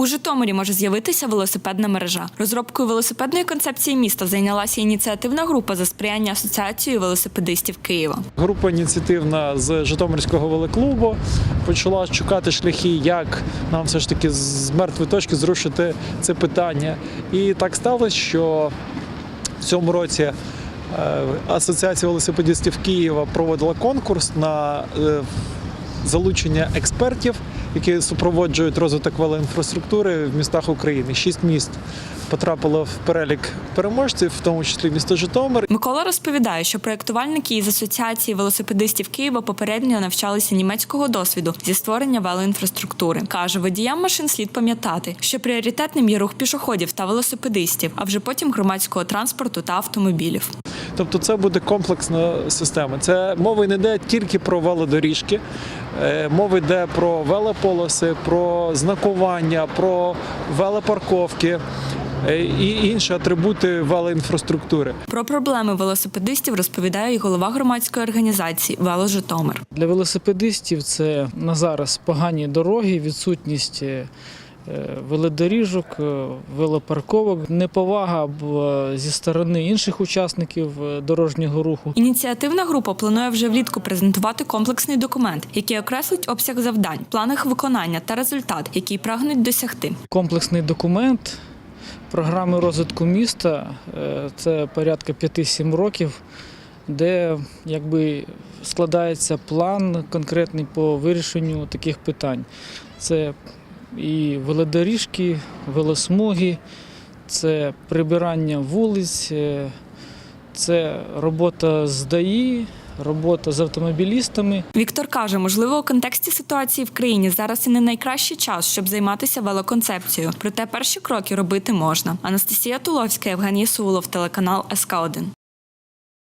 У Житомирі може з'явитися велосипедна мережа. Розробкою велосипедної концепції міста зайнялася ініціативна група за сприяння асоціації велосипедистів Києва. Група ініціативна з Житомирського велоклубу почала шукати шляхи, як нам все ж таки з мертвої точки зрушити це питання. І так сталося, що в цьому році е, Асоціація велосипедистів Києва проводила конкурс на е, залучення експертів, які супроводжують розвиток велоінфраструктури в містах України. Шість міст потрапило в перелік переможців, в тому числі місто Житомир. Микола розповідає, що проєктувальники із асоціації велосипедистів Києва попередньо навчалися німецького досвіду зі створення велоінфраструктури. каже, водіям машин слід пам'ятати, що пріоритетним є рух пішоходів та велосипедистів, а вже потім громадського транспорту та автомобілів. Тобто це буде комплексна система. Це мова не йде тільки про велодоріжки, е, мова йде про велополоси, про знакування, про велопарковки е, і інші атрибути велоінфраструктури. Про проблеми велосипедистів розповідає і голова громадської організації Вело Житомир. Для велосипедистів це на зараз погані дороги, відсутність е, велодоріжок, е, велопарковок, неповага зі сторони інших учасників е, дорожнього руху. Ініціативна група планує вже влітку презентувати комплексний документ, який окреслить обсяг завдань, план їх виконання та результат, який прагнуть досягти. Комплексний документ програми розвитку міста е, це порядка 5-7 років, де якби складається план конкретний по вирішенню таких питань. Це і велодоріжки, велосмуги, це прибирання вулиць, е, це робота з ДАІ, робота з автомобілістами. Віктор каже, можливо, у контексті ситуації в країні зараз і не найкращий час, щоб займатися велоконцепцією. Проте перші кроки робити можна. Анастасія Туловська, Євгеній Сулов, телеканал СК 1